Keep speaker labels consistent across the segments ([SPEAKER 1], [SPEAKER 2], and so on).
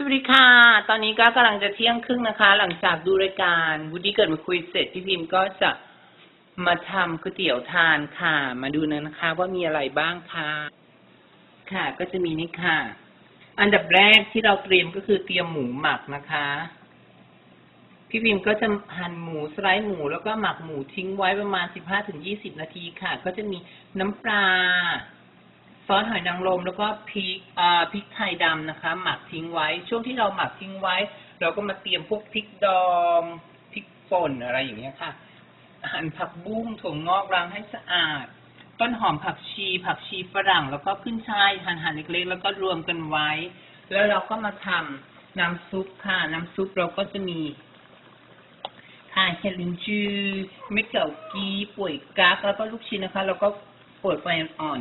[SPEAKER 1] สวัสดีค่ะ ตอนนี้ก็กำลังจะเที่ยงครึ่งนะคะ หลังจากดูรายการวูดดี้เกิดมาคุยเสร็จพี่พิมพ์ก็จะมาทำก๋วยเตี๋ยวทานค่ะ มาดูนะคะ ว่ามีอะไรบ้างค่ะ ค่ะ ก็จะมีนี่ค่ะ อันดับแรกที่เราเตรียมก็คือเตรียมหมูหมักนะคะ พี่พิมพ์ก็จะหั่นหมูสไลด์หมูแล้วก็หมักหมูทิ้งไว้ประมาณสิบห้าถึงยี่สิบนาทีค่ะ ก็จะมีน้ำปลา ซอสหอยนางรมแล้วก็พริกอ่าพริกไทยดำนะคะ หมักทิ้งไว้ ช่วงที่เราหมักทิ้งไว้ เราก็มาเตรียมพวกพริกดองพริกป่นอะไรอย่างเงี้ยค่ะหั่นผักบุ้งถั่วงอกล้างให้สะอาด ต้นหอมผักชี ผักชีฝรั่ง แล้วก็ขึ้นช่ายหั่นหั่นเล็กๆ แล้วก็รวมกันไว้ แล้วเราก็มาทำน้ำซุปค่ะ น้ำซุปเราก็จะมีค่ะเฮลินจือเม็ดเก่ากีป่วยกักแล้วก็ลูกชิ้นนะคะ แล้วก็เปิดไฟอ่อน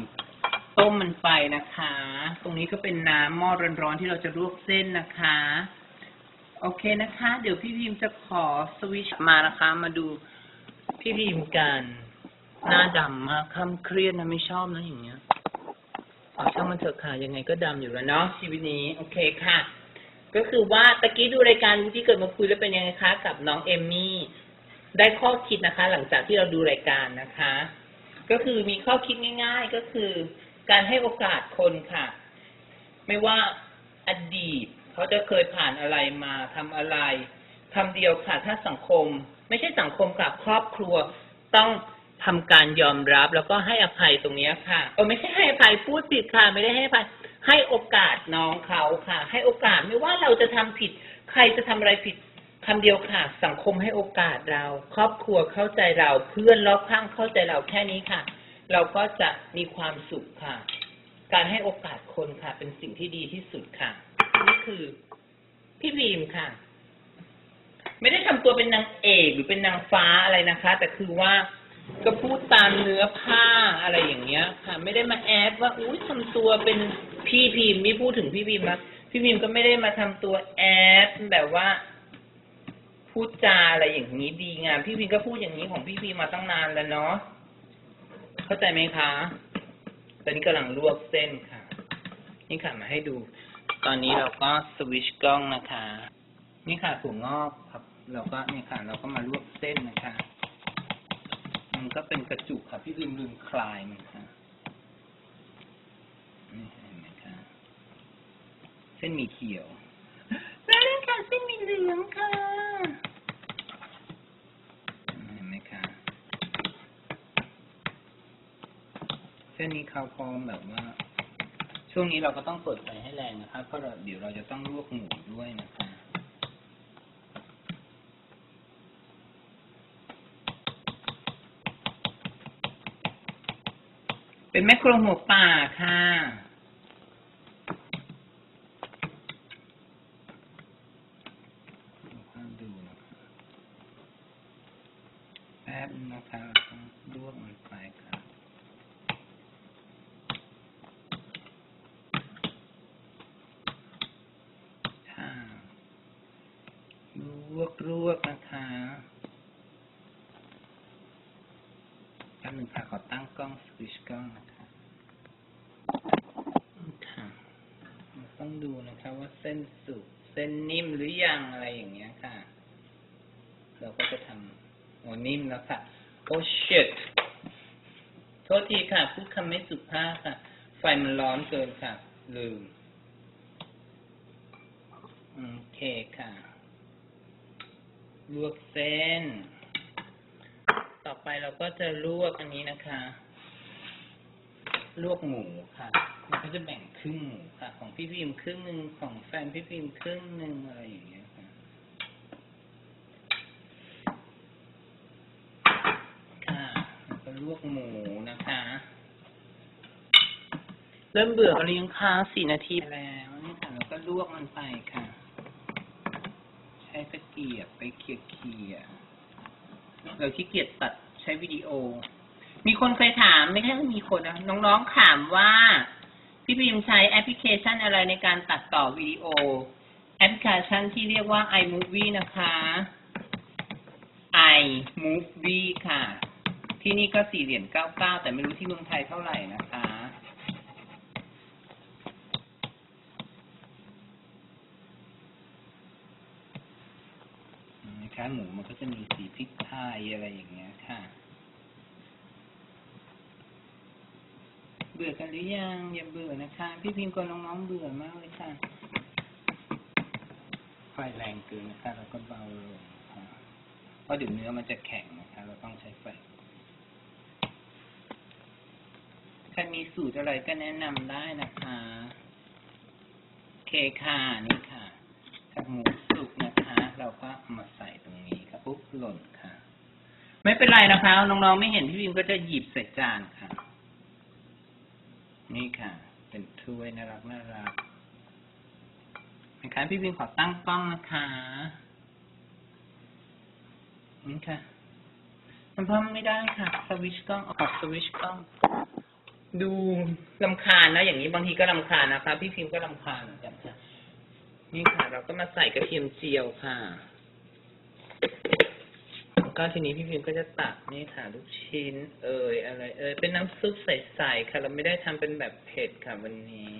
[SPEAKER 1] ต้มมันไปนะคะ ตรงนี้ก็เป็นน้ำหม้อร้อนๆที่เราจะลวกเส้นนะคะ โอเคนะคะ เดี๋ยวพี่พิมจะขอสวิชมานะคะ มาดูพี่พิมกันหน้าดำมากคำเครียดนะไม่ชอบนะอย่างเงี้ยเอาช่างมันเถอะค่ะยังไงก็ดำอยู่แล้วเนาะชีวิตนี้ โอเคค่ะ ก็คือว่าตะกี้ดูรายการวุฒิเกิดมาคุยแล้วเป็นยังไงคะกับน้องเอมมี่ได้ข้อคิดนะคะ หลังจากที่เราดูรายการนะคะ ก็คือมีข้อคิดง่าย ๆ ก็คือ การให้โอกาสคนค่ะ ไม่ว่าอดีตเขาจะเคยผ่านอะไรมาทำอะไรคำเดียวค่ะ ถ้าสังคม ไม่ใช่สังคมค่ะ ครอบครัวต้องทำการยอมรับแล้วก็ให้อภัยตรงนี้ค่ะเออไม่ใช่ให้อภัยพูดผิดค่ะ ไม่ได้ให้อภัยให้โอกาสน้องเขาค่ะ ให้โอกาสไม่ว่าเราจะทำผิด ใครจะทำอะไรผิดคำเดียวค่ะ สังคมให้โอกาสเรา ครอบครัวเข้าใจเรา เพื่อนรอบข้างเข้าใจเราแค่นี้ค่ะ เราก็จะมีความสุขค่ะ การให้โอกาสคนค่ะ เป็นสิ่งที่ดีที่สุดค่ะ นี่คือ พี่บีมค่ะ ไม่ได้ทำตัวเป็นนางเอกหรือเป็นนางฟ้าอะไรนะคะ แต่คือว่าก็พูดตามเนื้อผ้าอะไรอย่างเงี้ย ค่ะ ไม่ได้มาแอดว่าอุ้ยทำตัวเป็นพี่พิมพ์ไม่พูดถึงพี่พิมพ์นะพี่พิมพ์ก็ไม่ได้มาทำตัวแอดแบบว่า พูดจาอะไรอย่างนี้ดีงามพี่พิมพ์ก็พูดอย่างนี้ของพี่พิมพ์มาตั้งนานแล้วเนาะ เข้าใจไหมคะ ตอนนี้กำลังลวกเส้นค่ะ นี่ค่ะมาให้ดู ตอนนี้เราก็สวิชกล้องนะคะ นี่ค่ะถั่วงอกครับ เราก็นี่ค่ะ เราก็มาลวกเส้นนะคะ มันก็เป็นกระจุกค่ะ พี่ลืมลืมคลายมันค่ะนี่เห็นไหมคะเส้นมีเขียวแล้วนี่ค่ะเส้นมีเหลืองค่ะเห็นไหมคะ เส้นนี้เขาพร้อมแบบว่า ช่วงนี้เราก็ต้องเปิดไฟให้แรงนะครับ เพราะเราเดี๋ยวเราจะต้องลวกหมูด้วยนะครับเป็นแม่ครัวหัวป่าค่ะดูนะคะแป๊บนึงนะคะเราต้องลวกมันไปค่ะ ค่ะล วกลวกนะคะแป๊บนึงค่ะ ขอตั้งกล้องสวิชกล้องนะคะค่ะต้องดูนะคะว่าเส้นสุกเส้นนิ่มหรือยังอะไรอย่างเงี้ยค่ะ เราก็จะทำโอ้นิ่มแล้วค่ะ โอ้ shit โทษทีค่ะ พูดคำไม่สุภาพค่ะ ไฟมันร้อนเกินค่ะ ลืม โอเคค่ะ ลวกเส้น ต่อไปเราก็จะลวกอันนี้นะคะ ลวกหมูค่ะมันก็จะแบ่งครึ่งหมูค่ะ ของพี่พิมครึ่งหนึ่งของแฟนพี่พิมครึ่งหนึ่งอะไรอย่างเงี้ยค่ะค่ะแล้วก็ลวกหมูนะคะ เริ่มเบื่อกันหรือยังคะสี่นาทีแล้วนี่ค่ะเราก็ลวกมันไปค่ะ ช้ตะเกียบไปเขี่ยเขี่ยๆเราขี้เกียจตัดใช้วิดีโอ มีคนเคยถามไม่ใช่มีคนนะน้องๆถามว่า พี่พิมใช้แอปพลิเคชันอะไรในการตัดต่อวิดีโอ แอปพลิเคชันที่เรียกว่า iMovie นะคะ iMovie ค่ะ ที่นี่ก็สี่เหรียญเก้าเก้าแต่ไม่รู้ที่เมืองไทยเท่าไหร่นะคะ ค นะคะหมูมันก็จะมีสีพริกไทยอะไรอย่างเงี้ยค่ะ เบื่อกันหรือยังอย่าเบื่อนะคะ พี่พิมพ์กับน้องๆเบื่อมากเลยค่ะไฟแรงเกินนะคะเราก็เบาลงค่ะเพราะเดี๋ยวเนื้อมันจะแข็งนะคะ เราต้องใช้ไฟใครมีสูตรอะไรก็แนะนำได้นะคะเคค่ะนี่ค่ะกับหมูสุกนะคะ เราก็มาใส่ ปุ๊บหล่นค่ะ ไม่เป็นไรนะคะ น้องๆไม่เห็นพี่พิมก็จะหยิบใส่จานค่ะ นี่ค่ะ เป็นถ้วยน่ารักน่ารักนะคะพี่พิมขอตั้งกล้องนะคะนี่ค่ะมันเพิ่มไม่ได้ค่ะ สวิชกล้องออกสวิชกล้อง ดูลำคาญนะ อย่างนี้บางทีก็ลำคาญนะคะ พี่พิมพ์ก็ลำคาญเหมือนกันค่ะ นี่ค่ะ เราก็มาใส่กระเทียมเจียวค่ะ ก็ทีนี้พี่พิมพ์ก็จะตักนี่ค่ะลูกชิ้น เอ่ยอะไร เอ่ยเป็นน้ำซุปใสๆค่ะ เราไม่ได้ทำเป็นแบบเผ็ดค่ะวันนี้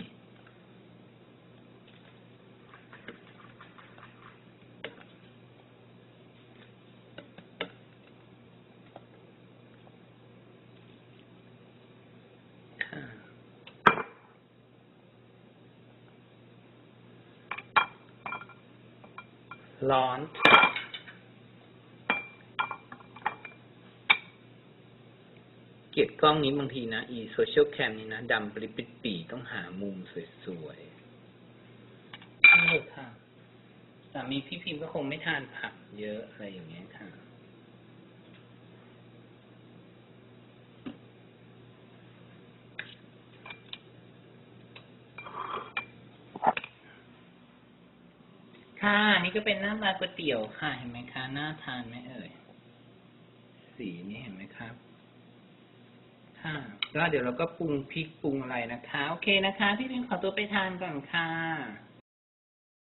[SPEAKER 1] ค่ะร้อน เกลียดกล้องนี้บางทีนะ อีโซเชียลแคมนี้นะดำปริปิดปีต้องหามุมสวยๆใช่ค่ะสามีพี่พิมพ์ก็คงไม่ทานผักเยอะอะไรอย่างเงี้ยค่ะ ค่ะ นี่ก็เป็นหน้าตาก๋วยเตี๋ยวค่ะ เห็นไหมคะ น่าทานไหมเอ่ย สีนี่เห็นไหมครับ ค่ะแล้วเดี๋ยวเราก็ปรุงพริกปรุงอะไรนะคะ โอเคนะคะ พี่พิมขอตัวไปทานก่อนค่ะ